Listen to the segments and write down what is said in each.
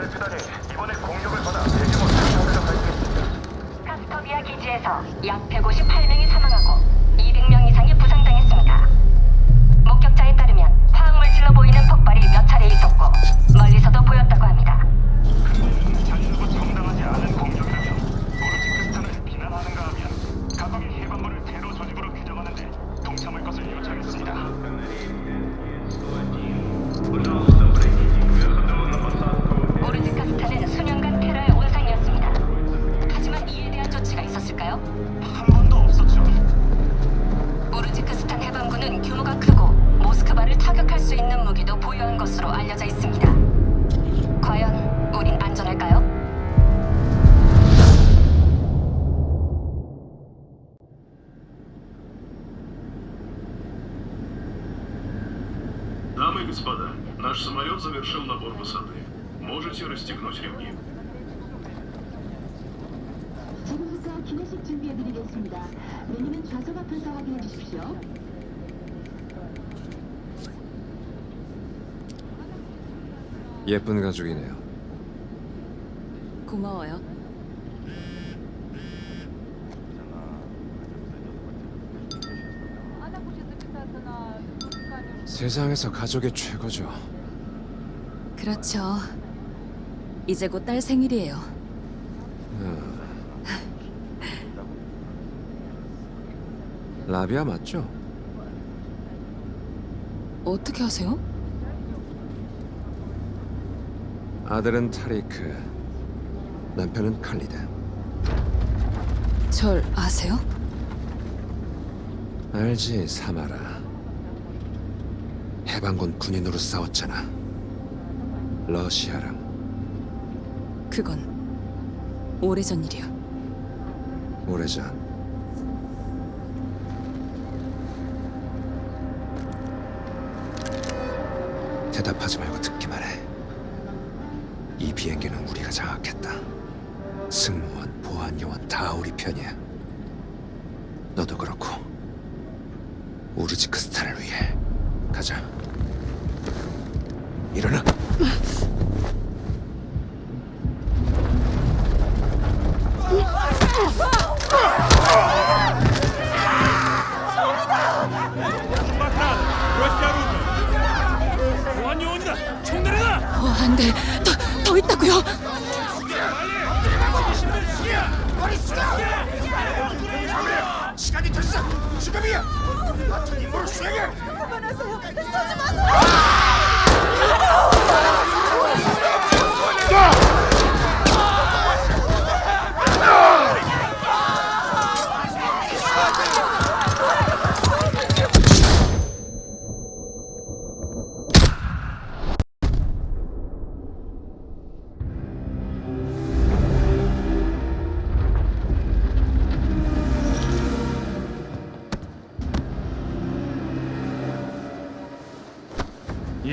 대표단이 이번에 공격을 받아 대규모 사상자가 발생했습니다. 카스토비아 기지에서 약 158명이 사망하고 200명 이상이 부상당했습니다. господа, наш самолет завершил набор высоты. Можете расстегнуть ремни. 지금부터 기내식 준비해드리겠습니다. 메뉴는 좌석 앞에서 확인해 주십시오. 예쁜 가족이네요. 고마워요. 세상에서 가족이 최고죠. 그렇죠. 이제 곧 딸 생일이에요. 라비아 맞죠? 어떻게 하세요? 아들은 타리크, 남편은 칼리드. 절 아세요? 알지, 사마라. 해방군 군인으로 싸웠잖아. 러시아랑 그건 오래전 일이요. 오래전. 대답하지 말고 듣기만 해. 이 비행기는 우리가 장악했다. 승무원, 보안 요원 다 우리 편이야. 너도 그렇고. 우르지크스탄을 위해 가자. 일어나. 어, 안 돼. 더, 더 있다고요. 시간이 됐어. 지금이야. 같은 임무를 수행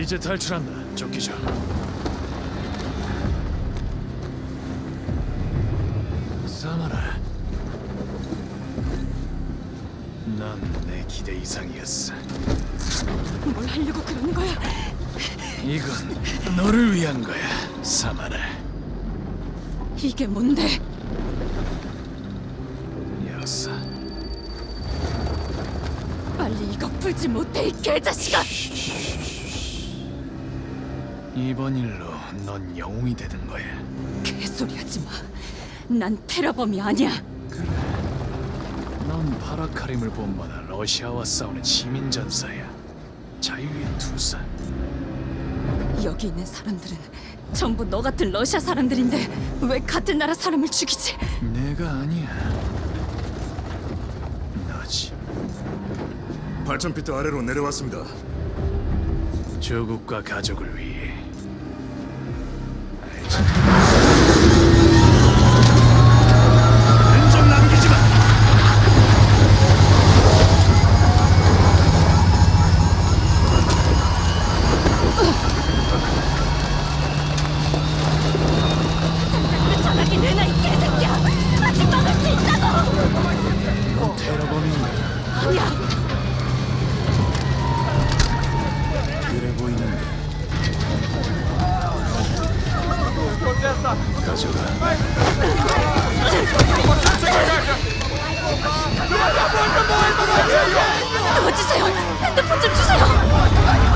이제 탈출한다, 조끼죠. 사마라, 넌내 기대 이상이었어. 뭘 하려고 그러는 거야? 이건 너를 위한 거야, 사마라. 이게 뭔데? 역사. 빨리 이거 풀지 못해 이 개자식아! 이번 일로 넌 영웅이 되는 거야. 개소리하지 마. 난 테러범이 아니야. 넌 파라카림을 본받아 러시아와 싸우는 시민 전사야. 자유의 투사. 여기 있는 사람들은 전부 너 같은 러시아 사람들인데 왜 같은 나라 사람을 죽이지? 내가 아니야. 너지. 8,000피트 아래로 내려왔습니다. 조국과 가족을 위해. 가져가. 도와주세요. 핸드폰 좀 주세요.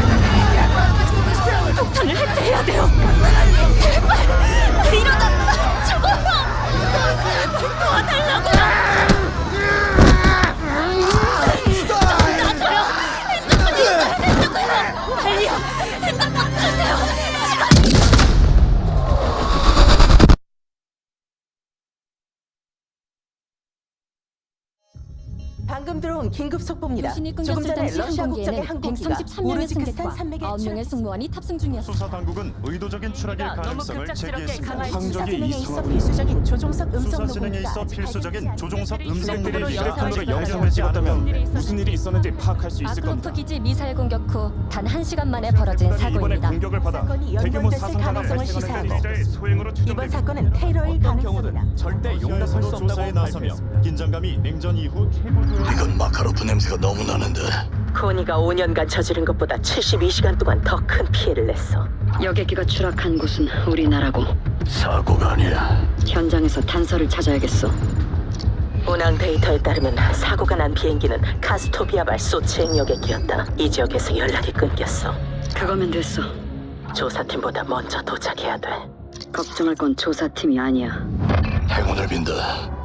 방금 들어온 긴급 속보입니다. 유신이 조금 끊겼을 전에 당시 러시아 국적의 항공기에는 항공기가 133명의 우르지크스탄 승객과 산맥에 9명의 추락했습니다. 승무원이 탑승 중이었습니다. 수사 당국은 의도적인 추락일 너무 가능성을 급작스럽게 제기했습니다. 수사 항적이 진행에 있어 이상하군요. 필수적인 조종석 음성 수사 녹음기가 진행에 있어 아직 필수적인 조종석 않은 음성들이 상황입니다. 휴대폰으로 영상을 영상을 찍었다면 무슨 일이 있었는지 파악할 수 아크로프 기지 미사일 공격 후 단 1시간 만에 벌어진 사고입니다. 공격을 받아 사건이 대규모 연결됐을 사상자가 가능성을 발생하는 시사하고 소행으로 이번 추정됩니다. 사건은 테러일 가능성이다. 절대 용납할 수 없다고 조사에 나서며 긴장감이 냉전 이후 최고 이건 마카로프 냄새가 너무 나는데. 코니가 5년간 저지른 것보다 72시간 동안 더 큰 피해를 냈어. 여객기가 추락한 곳은 우리나라고 사고가 아니야. 현장에서 단서를 찾아야겠어. 운항 데이터에 따르면 사고가 난 비행기는 카스토비아발 소치행 여객기였다. 이 지역에서 연락이 끊겼어. 그거면 됐어. 조사팀보다 먼저 도착해야 돼. 걱정할 건 조사팀이 아니야. 행운을 빈다.